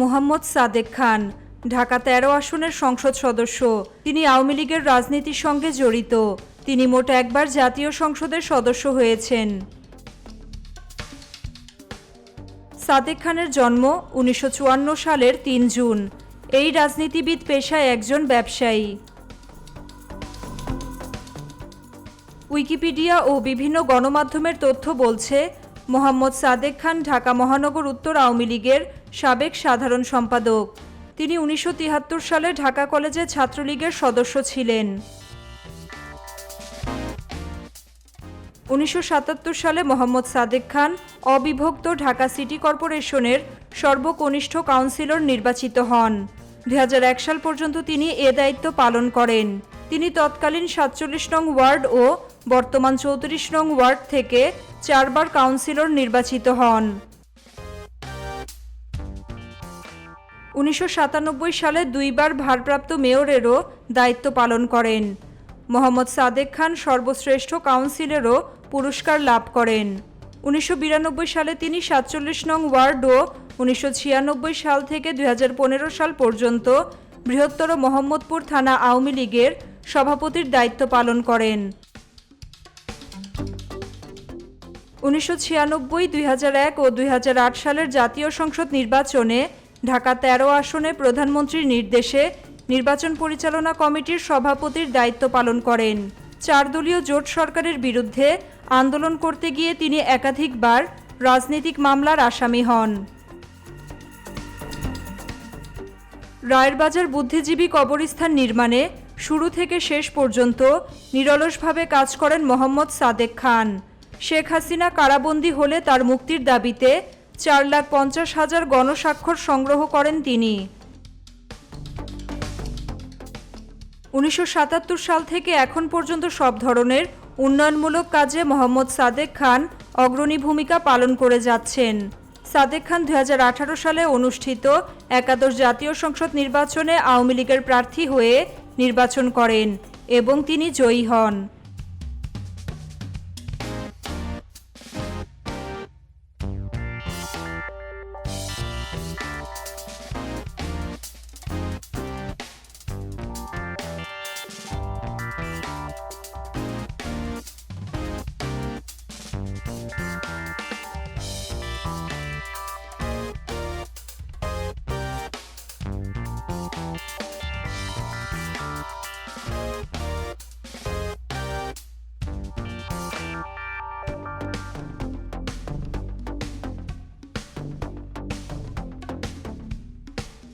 মোহাম্মদ সাদেক খান, ঢাকা তেরো আসনের সংসদ সদস্য। তিনি আওয়ামী লীগের রাজনীতির সঙ্গে জড়িত। তিনি মোট একবার জাতীয় সংসদের সদস্য হয়েছেন। সাদেক খানের জন্ম উনিশশো চুয়ান্ন সালের তিন জুন। এই রাজনীতিবিদ পেশায় একজন ব্যবসায়ী। উইকিপিডিয়া ও বিভিন্ন গণমাধ্যমের তথ্য বলছে মোহাম্মদ সাদেক খান ঢাকা মহানগর উত্তর আওয়ামী লীগের সাবেক সাধারণ সম্পাদক। তিনি উনিশশো সালে ঢাকা কলেজে ছাত্রলীগের সদস্য ছিলেন। উনিশশো সাতাত্তর সালে মোহাম্মদ সাদেক খান অবিভক্ত ঢাকা সিটি কর্পোরেশনের সর্বকনিষ্ঠ কাউন্সিলর নির্বাচিত হন। দুই হাজার এক সাল পর্যন্ত তিনি এ দায়িত্ব পালন করেন। তিনি তৎকালীন সাতচল্লিশ নং ওয়ার্ড ও বর্তমান চৌত্রিশ নং ওয়ার্ড থেকে চারবার কাউন্সিলর নির্বাচিত হন। উনিশশো সাতানব্বই সালে দুইবার ভারপ্রাপ্ত মেয়রেরও দায়িত্ব পালন করেন। মোহাম্মদ সাদেক খান সর্বশ্রেষ্ঠ কাউন্সিলেরও পুরস্কার লাভ করেন। উনিশশো বিরানব্বই সালে তিনি সাতচল্লিশ নং ওয়ার্ড ও উনিশশো ছিয়ানব্বই সাল থেকে দু হাজার পনেরো সাল পর্যন্ত বৃহত্তর মোহাম্মদপুর থানা আওয়ামী লীগের সভাপতির দায়িত্ব পালন করেন। উনিশশো ছিয়ানব্বই, দুই ও দুই হাজার আট সালের জাতীয় সংসদ নির্বাচনে ঢাকা তেরো আসনে প্রধানমন্ত্রীর নির্দেশে নির্বাচন পরিচালনা কমিটির সভাপতির দায়িত্ব পালন করেন। চার দলীয় জোট সরকারের বিরুদ্ধে আন্দোলন করতে গিয়ে তিনি একাধিকবার রাজনৈতিক মামলার আসামি হন। রায়েরবাজার বুদ্ধিজীবী কবরস্থান নির্মাণে শুরু থেকে শেষ পর্যন্ত নিরলসভাবে কাজ করেন মোহাম্মদ সাদেক খান। শেখ হাসিনা কারাবন্দী হলে তার মুক্তির দাবিতে চার লাখ পঞ্চাশ হাজার গণস্বাক্ষর সংগ্রহ করেন তিনি। উনিশশো সাতাত্তর সাল থেকে এখন পর্যন্ত সব ধরনের উন্নয়নমূলক কাজে মোহাম্মদ সাদেক খান অগ্রণী ভূমিকা পালন করে যাচ্ছেন। সাদেক খান দু হাজার আঠারো সালে অনুষ্ঠিত একাদশ জাতীয় সংসদ নির্বাচনে আওয়ামী লীগের প্রার্থী হয়ে নির্বাচন করেন এবং তিনি জয়ী হন।